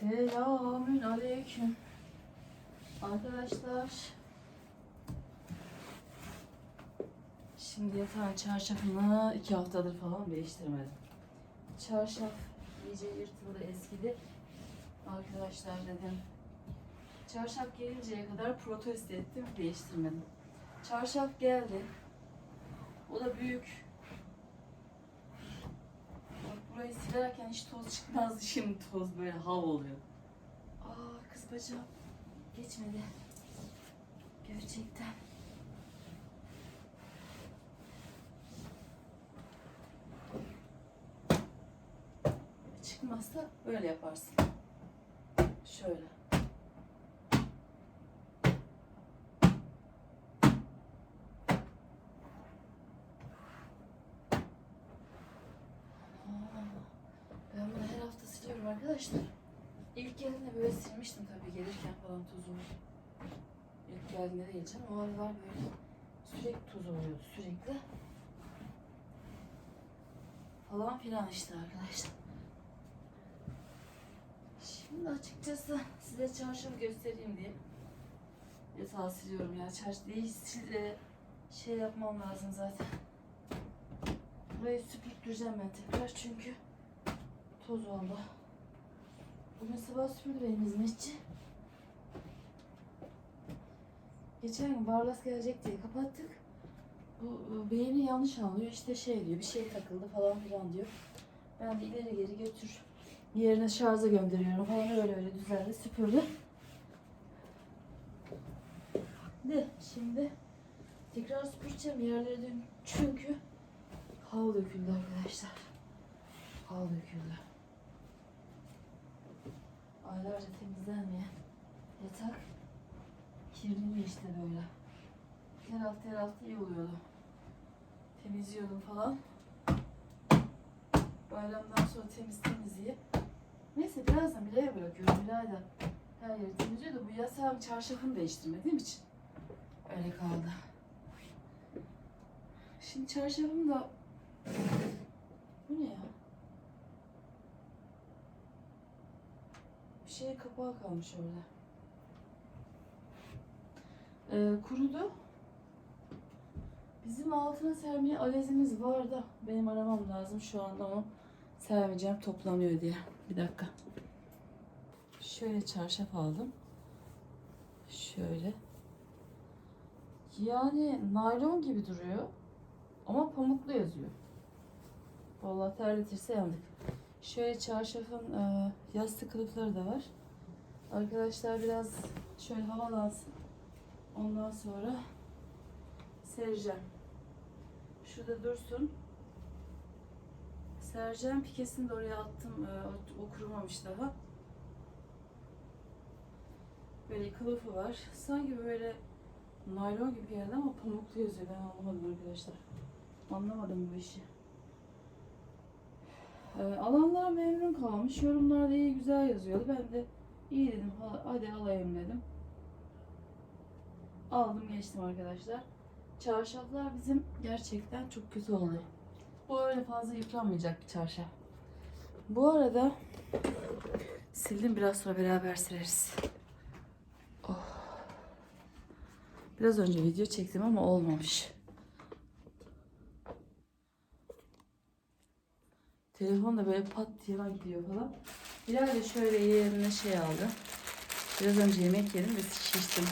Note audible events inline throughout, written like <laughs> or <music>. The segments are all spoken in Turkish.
Selamün aleyküm. Arkadaşlar. Şimdi yatağın çarşafını iki haftadır falan değiştirmedim. Çarşaf iyice yırtıldı eskidi. Arkadaşlar dedim. Çarşaf gelinceye kadar protesto ettim değiştirmedim. Çarşaf geldi. O da büyük. Burayı silerken hiç toz çıkmazdı. Şimdi toz böyle hav oluyor. Aa kız bacağım. Geçmedi. Gerçekten. Çıkmazsa böyle yaparsın. Şöyle. Aa, Ben bunu her hafta siliyorum arkadaşlar. İlk geldiğinde böyle silmiştim tabii gelirken falan tozu. İlk geldiğinde değil canım. O aralar böyle sürekli toz oluyordu sürekli. Falan filan işte arkadaşlar. Şimdi açıkçası size çarşafı göstereyim diye yatağı siliyorum ya. Çarşı değil sil, şey yapmam lazım zaten. Burayı süpürteceğim ben tekrar çünkü toz oldu. Bugün sabah süpürdü benim hizmetçi. Geçen gün Barlas gelecek diye kapattık. Bu e, beyni yanlış anlıyor. İşte şey diyor, bir şey takıldı falan filan diyor. Ben de ileri geri götür. Yerine şarja gönderiyorum falan öyle öyle düzenli süpürdü. De şimdi tekrar süpüreceğim yerleri dün çünkü hal döküldü arkadaşlar. Hal döküldü. Aylarca temizlenmeyen yatak kirleniyor işte böyle. Her hafta her hafta iyi oluyordu. Temizliyordum falan. Bayramdan sonra temiz temizleyip Neyse birazdan Milay'a bırakıyorum. Milay da her yeri temizliyor da bu yasağın çarşafını değiştirmediğim için öyle kaldı. Şimdi çarşafım da bu ne ya? Bir şey kapağı kalmış orada. Ee, kurudu. Bizim altına sermeye alezimiz var da benim aramam lazım şu anda ama sermeyeceğim toplanıyor diye. Bir dakika. Şöyle çarşaf aldım. Şöyle. Yani naylon gibi duruyor. Ama pamuklu yazıyor. Vallahi terletirse yandık. Şöyle çarşafın e, yastık kılıfları da var. Arkadaşlar biraz şöyle havalansın. Ondan sonra sereceğim. Şurada dursun. Sereceğim pikesini de oraya attım. O- O kurumamış daha. Böyle kılıfı var. Sanki böyle naylon gibi geldi ama pamuklu yazıyor. Ben anlamadım arkadaşlar. Anlamadım bu işi. Ee, alanlar memnun kalmış. Yorumlarda iyi güzel yazıyordu. Ben de iyi dedim. ha- Hadi alayım dedim. Aldım geçtim arkadaşlar. Çarşaflar bizim gerçekten çok kötü oluyor. Bu öyle fazla yıpranmayacak bir çarşaf. Bu arada sildim biraz sonra beraber sileriz. Oh. Biraz önce video çektim ama olmamış. Telefon da böyle pat diye hemen gidiyor falan. Bilal de şöyle yerine şey aldı. Biraz önce yemek yedim ve şiştim.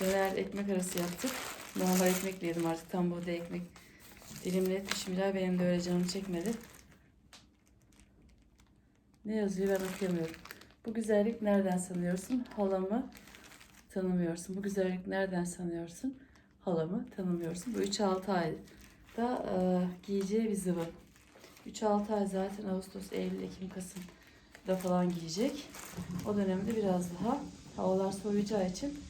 Döner ekmek arası yaptık. Normal ekmekle yedim artık tam buğday ekmek dilimle etmişim. Bilal benim de öyle canım çekmedi. Ne yazıyor ben okuyamıyorum. Bu güzellik nereden sanıyorsun? Halamı tanımıyorsun. Bu güzellik nereden sanıyorsun? Halamı tanımıyorsun. Bu 3-6 ay da e, giyeceği bir zıvı. 3-6 ay zaten Ağustos, Eylül, Ekim, Kasım da falan giyecek. O dönemde biraz daha havalar soğuyacağı için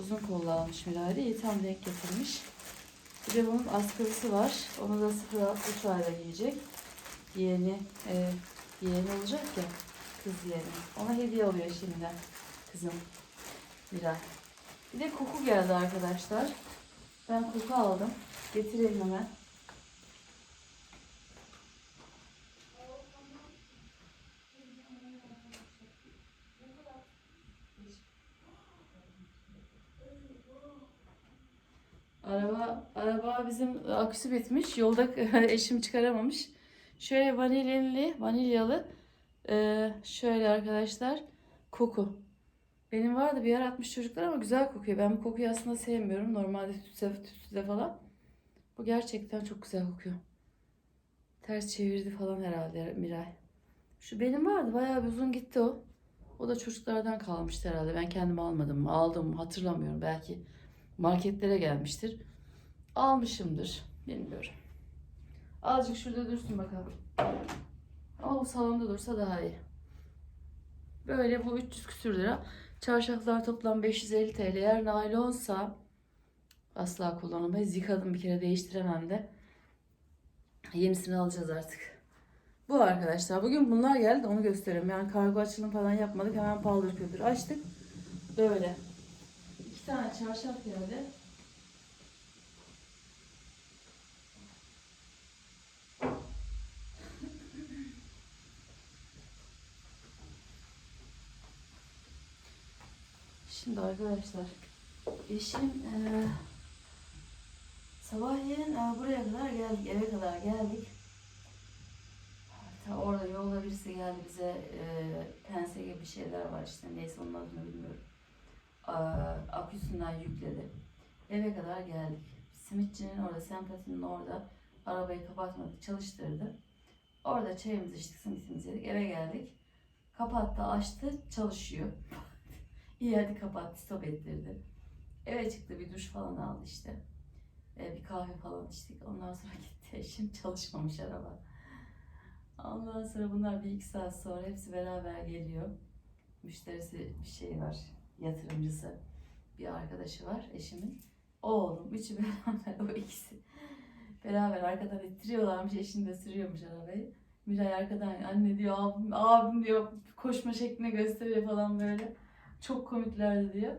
uzun kollu almış Miray'da. İyi tam denk getirmiş. Bir de bunun askılısı var. Onu da 0-6 ayda giyecek. Yeğeni, e, yeğeni olacak ya. Kız yeğeni. Ona hediye alıyor şimdiden kızım. Miray. Bir de koku geldi arkadaşlar. Ben koku aldım. Getireyim hemen. Araba bizim aküsü bitmiş. Yolda <laughs> eşim çıkaramamış. Şöyle vanilyalı, vanilyalı e, şöyle arkadaşlar koku. Benim vardı bir yer atmış çocuklar ama güzel kokuyor. Ben bu kokuyu aslında sevmiyorum. Normalde tütsüde, tütsüde falan. Bu gerçekten çok güzel kokuyor. Ters çevirdi falan herhalde Miray. Şu benim vardı bayağı bir uzun gitti o. O da çocuklardan kalmıştı herhalde. Ben kendim almadım? Aldım mı? Hatırlamıyorum. Belki marketlere gelmiştir. Almışımdır. Bilmiyorum. Azıcık şurada dursun bakalım. Ama bu salonda dursa daha iyi. Böyle bu 300 küsür lira. Çarşaflar toplam 550 TL. Eğer naylonsa asla kullanamayız. Yıkadım bir kere değiştiremem de. Yenisini alacağız artık. Bu arkadaşlar. Bugün bunlar geldi onu gösteriyorum. Yani kargo açılım falan yapmadık. Hemen paldır küldür açtık. Böyle. İki tane çarşaf geldi. Şimdi arkadaşlar eşim eee sabahleyin eee, buraya kadar geldik eve kadar geldik. Ta orada yolda birisi geldi bize eee pense gibi bir şeyler var işte neyse onun adını bilmiyorum. Aküsünden yükledi. Eve kadar geldik. Simitçinin orada, sempatinin orada arabayı kapatmadık, çalıştırdı. Orada çayımızı içtik, simitimizi yedik, eve geldik. Kapattı, açtı, çalışıyor. <laughs> İyi hadi kapat, stop ettirdi. Eve çıktı, bir duş falan aldı işte. Ee, bir kahve falan içtik. Ondan sonra <laughs> gitti eşim çalışmamış araba. Ondan sonra bunlar bir iki saat sonra hepsi beraber geliyor. Müşterisi bir şey var, yatırımcısı. Bir arkadaşı var eşimin. Oğlum, üçü <laughs> beraber o ikisi. Beraber arkadan ittiriyorlarmış, eşim de sürüyormuş arabayı. Miray arkadan anne diyor, abim, abim diyor koşma şeklini gösteriyor falan böyle. Çok komiklerdi diyor.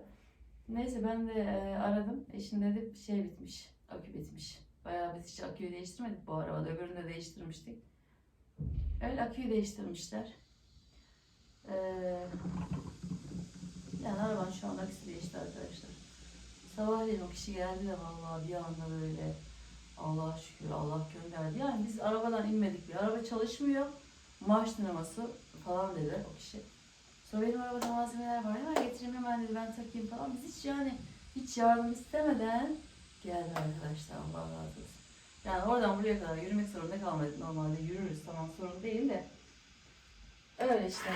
Neyse ben de e, aradım. Eşim dedi şey bitmiş. Akü bitmiş. Bayağı biz hiç aküyü değiştirmedik bu arabada. Öbürünü de değiştirmiştik. Öyle aküyü değiştirmişler. Ee, yani arabanın şu anda değişti arkadaşlar. Sabahleyin o kişi geldi de vallahi bir anda böyle Allah şükür Allah gönderdi. Yani biz arabadan inmedik bir. Araba çalışmıyor. Marş dinaması falan dedi o kişi. Sonra benim arabada malzemeler var. Hemen getireyim hemen dedi ben takayım falan. Biz hiç yani hiç yardım istemeden geldi arkadaşlar. Allah razı olsun. Yani oradan buraya kadar yürümek zorunda kalmadık. Normalde yürürüz tamam sorun değil de. Öyle işte.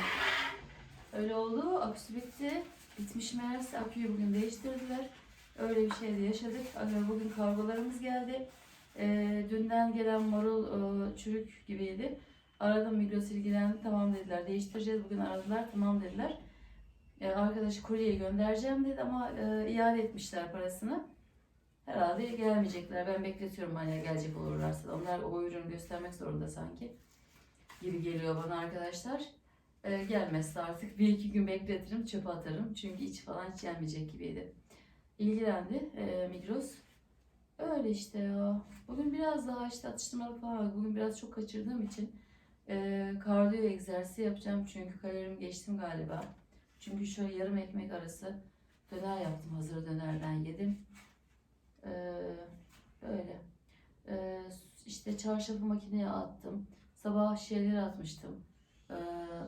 Öyle oldu. Aküsü bitti. Bitmiş meğerse aküyü bugün değiştirdiler. Öyle bir şey de yaşadık. Bugün kargolarımız geldi. Ee, dünden gelen marul e, çürük gibiydi. Aradım Migros ilgilendi. Tamam dediler. Değiştireceğiz. Bugün aradılar. Tamam dediler. Ee, arkadaşı kuryeyi göndereceğim dedi ama e, iade etmişler parasını. Herhalde gelmeyecekler. Ben bekletiyorum hani gelecek olurlarsa. Onlar o ürünü göstermek zorunda sanki. Gibi geliyor bana arkadaşlar. Ee, gelmezse artık bir iki gün bekletirim, çöpe atarım. Çünkü iç falan hiç yenmeyecek gibiydi. İlgilendi e, Migros. Öyle işte ya. Bugün biraz daha işte atıştırmalık falan. Bugün biraz çok kaçırdığım için e, kardiyo egzersizi yapacağım. Çünkü kalorimi geçtim galiba. Çünkü şöyle yarım ekmek arası döner yaptım. Hazır dönerden yedim. Ee, öyle. Ee, işte çarşafı makineye attım. Sabah şeyleri atmıştım. Ee,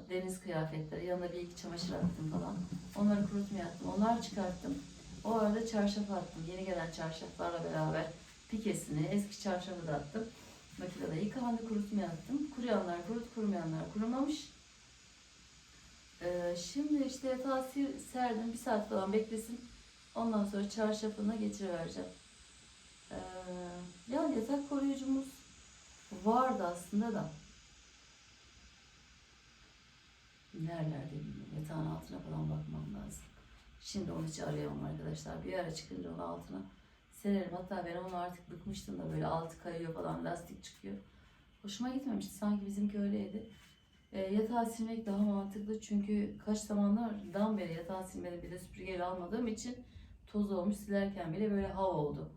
deniz kıyafetleri. Yanına bir iki çamaşır attım falan. Onları kurutmaya attım. Onları çıkarttım. O arada çarşafı attım. Yeni gelen çarşaflarla beraber pikesini, eski çarşafı da attım. Makinede yıkamandı kurutmaya attım. Kuruyanlar kurut, kurumayanlar kurumamış. Ee, şimdi işte yatağı sil- serdim. Bir saat falan beklesin. Ondan sonra çarşafına geçirivereceğim. Ee, yani yatak koruyucumuz vardı aslında da. Nerelerde. Yatağın altına falan bakmam lazım. Şimdi onu hiç arayamam arkadaşlar. Bir ara çıkınca onu altına sererim. Hatta ben onu artık bıkmıştım da böyle altı kayıyor falan lastik çıkıyor. Hoşuma gitmemişti. Sanki bizimki öyleydi. E, yatağı silmek daha mantıklı çünkü kaç zamanlardan beri yatağı silmedi bir de süpürgeyle almadığım için toz olmuş silerken bile böyle hav oldu.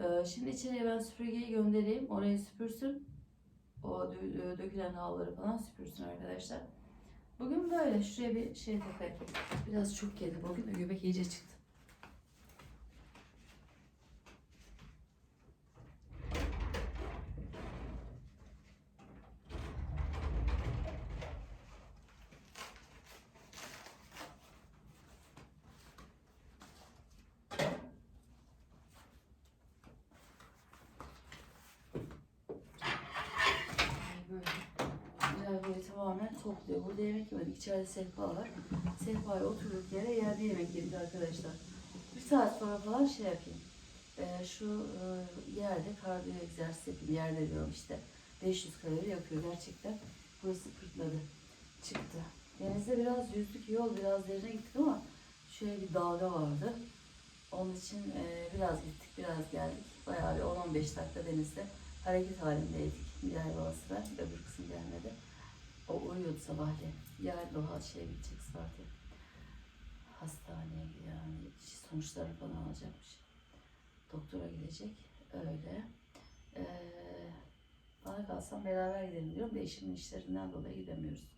E, şimdi içeriye ben süpürgeyi göndereyim orayı süpürsün. O dö- dö- dökülen havları falan süpürsün arkadaşlar. Bugün böyle şuraya bir şey takayım. Biraz çok yedi bugün de göbek iyice çıktı. Topluyor. Burada yemek yemedik. İçeride sehpa var. Sehpaya oturduk yere yerde yemek yedik arkadaşlar. Bir saat sonra falan şey yapayım. Ee, şu e, yerde kardiyo egzersiz yapayım. Yerde diyorum işte. 500 kalori yakıyor gerçekten. Burası pırtladı. Çıktı. Denizde biraz yüzdük yol biraz derine gittik ama şöyle bir dalga vardı. Onun için e, biraz gittik biraz geldik. Bayağı bir 10-15 dakika denizde hareket halindeydik. Diğer babası gelmedi. Uyuyordu sabahleyin. Yarın o hal şeye gidecek Sparta'ya. Hastaneye yani sonuçlarını falan alacakmış. Doktora gidecek. Öyle. Ee, bana kalsam beraber gidelim diyorum da eşimin işlerinden dolayı gidemiyoruz.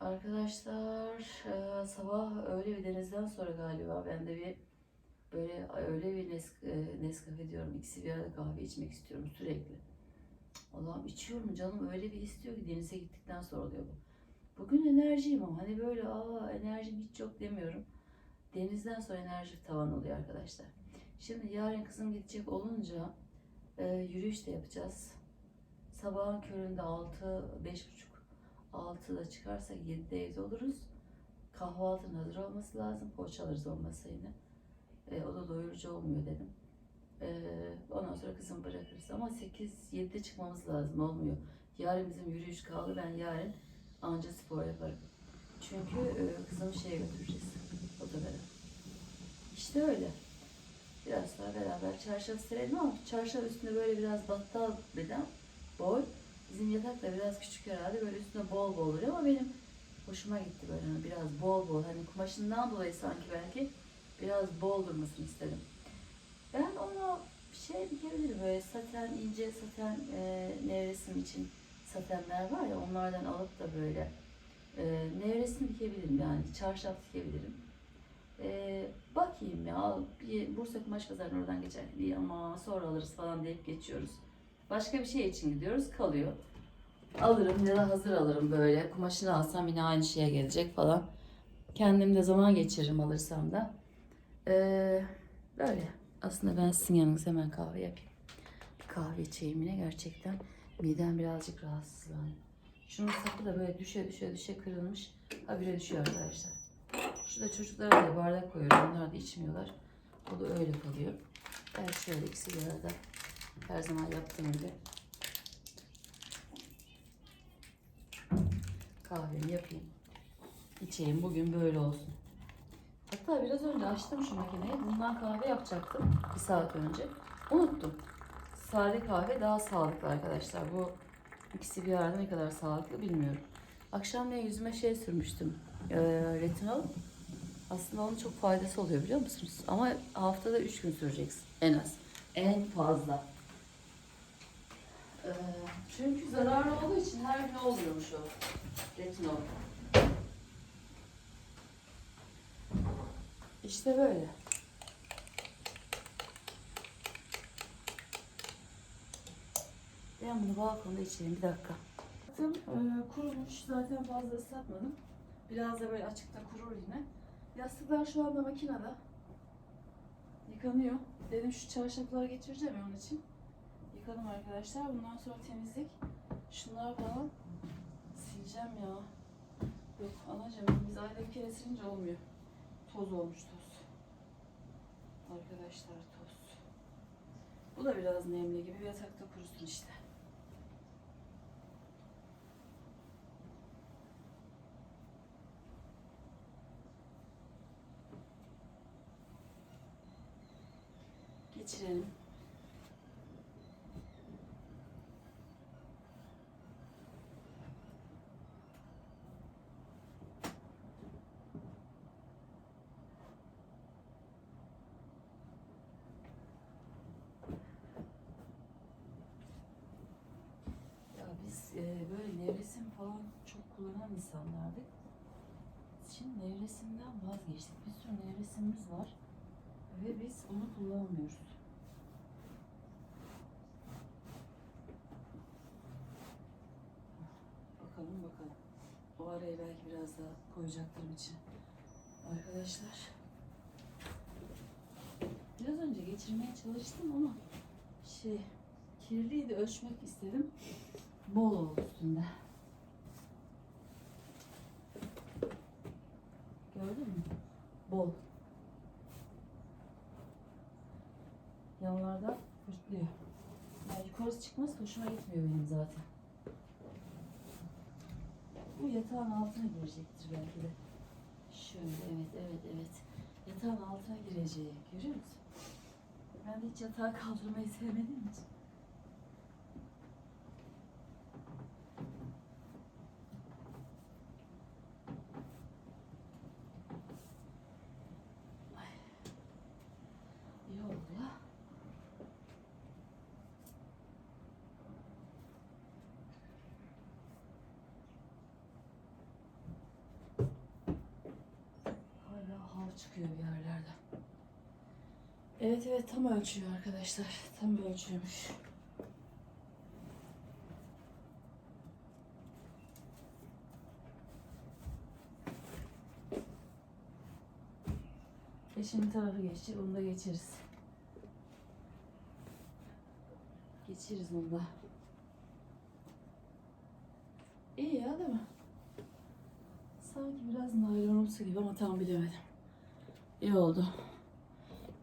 Arkadaşlar e, sabah öyle bir denizden sonra galiba ben de bir böyle öyle bir Nes, e, Nescafe diyorum ikisi bir arada kahve içmek istiyorum sürekli. Allah'ım içiyorum canım öyle bir istiyor ki denize gittikten sonra oluyor bu. Bugün enerjiyim ama hani böyle aa enerjim hiç yok demiyorum. Denizden sonra enerji tavan oluyor arkadaşlar. Şimdi yarın kızım gidecek olunca e, yürüyüş de yapacağız. Sabahın köründe 6, buçuk 6'da çıkarsak 7'de evde oluruz. Kahvaltının hazır olması lazım. Poğaça alırız olmasa yine. E, o da doyurucu olmuyor dedim. E, ondan sonra kızımı bırakırız. Ama 8-7'de çıkmamız lazım. Olmuyor. Yarın bizim yürüyüş kaldı. Ben yarın anca spor yaparım. Çünkü e, kızımı şeye götüreceğiz. Otogara. İşte öyle. Biraz daha beraber çarşaf serelim ama çarşaf üstünde böyle biraz battal beden boy. Bizim yatak da biraz küçük herhalde. Böyle üstüne bol bol oluyor ama benim hoşuma gitti böyle hani biraz bol bol. Hani kumaşından dolayı sanki belki biraz bol durmasını istedim. Ben onu şey dikebilirim böyle saten, ince saten e, nevresim için satenler var ya onlardan alıp da böyle e, nevresim dikebilirim yani çarşaf dikebilirim. E, bakayım ya bir Bursa Kumaş Pazarı'nın oradan geçerken iyi ama sonra alırız falan deyip geçiyoruz. Başka bir şey için gidiyoruz kalıyor. Alırım ya da hazır alırım böyle. Kumaşını alsam yine aynı şeye gelecek falan. Kendim de zaman geçiririm alırsam da. Ee, böyle. Aslında ben sizin yanınıza hemen kahve yapayım. Bir kahve içeyim yine gerçekten. Midem birazcık rahatsızlandı. Şunun sapı da böyle düşe düşe düşe kırılmış. Habire düşüyor arkadaşlar. Şurada çocuklara da bardak koyuyorum. Onlar da içmiyorlar. O da öyle kalıyor. Evet şöyle ikisi bir arada. Her zaman yaptığım gibi. Kahvemi yapayım. İçeyim. Bugün böyle olsun. Hatta biraz önce açtım şu makineyi. Bundan kahve yapacaktım. Bir saat önce. Unuttum. Sade kahve daha sağlıklı arkadaşlar. Bu ikisi bir arada ne kadar sağlıklı bilmiyorum. Akşam ne yüzüme şey sürmüştüm. Ee, retinol. Aslında onun çok faydası oluyor biliyor musunuz? Ama haftada 3 gün süreceksin en az. En fazla. Ee, çünkü zararlı olduğu için her gün olmuyormuş o retinol. İşte böyle. Ben bunu balkonda içeyim bir dakika. Baktım e, kurumuş zaten fazla ıslatmadım. Biraz da böyle açıkta kurur yine. Yastıklar şu anda makinede. Yıkanıyor. Dedim şu çarşafları geçireceğim ya onun için. Yıkadım arkadaşlar. Bundan sonra temizlik. Şunlar falan sileceğim ya. Yok anacığım biz ayda bir kere silince olmuyor. Toz olmuş toz. Arkadaşlar toz. Bu da biraz nemli gibi yatakta kurusun işte. Geçirelim. Ya biz e, böyle nevresim falan çok kullanan insanlardık. Şimdi nevresimden vazgeçtik. Bir sürü nevresimimiz var. Ve biz onu kullanmıyoruz. Bakalım bakalım. O araya belki biraz daha koyacaklarım için. Arkadaşlar. Biraz önce geçirmeye çalıştım ama şey kirliydi ölçmek istedim. Bol oldu üstünde. Hoşuma gitmiyor benim zaten. Bu yatağın altına girecektir belki de. Şöyle evet evet evet. Yatağın altına girecek. Görüyor musun? Ben de hiç yatağı kaldırmayı sevmediğim için. Ay. İyi oldu ya. Hala hav çıkıyor bir yerlerden. Evet evet tam ölçüyor arkadaşlar. Tam ölçüyormuş. Eşimin tarafı geçecek. Onu da geçeriz. Geçeriz onu da. İyi ya değil mi? Sanki biraz naylonumsu gibi ama tam bilemedim. İyi oldu.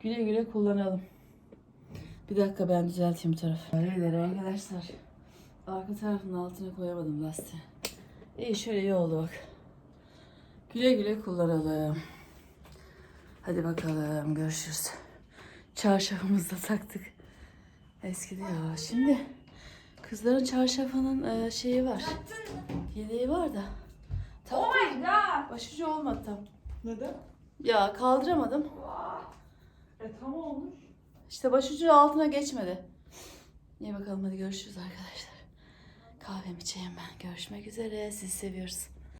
Güle güle kullanalım. Bir dakika ben düzelteyim bu tarafı. Öyle arkadaşlar. Arka tarafın altına koyamadım lastiği. İyi şöyle iyi oldu bak. Güle güle kullanalım. Hadi bakalım görüşürüz. Çarşafımızı da taktık. Eskidi ya. Şimdi kızların çarşafının e, şeyi var. Yedeği var da. Tam Oh my god. başucu olmadı tam. Neden? Ya kaldıramadım. E tam olmuş. İşte başucu altına geçmedi. İyi bakalım hadi görüşürüz arkadaşlar. Kahvemi içeyim ben. Görüşmek üzere. Sizi seviyoruz.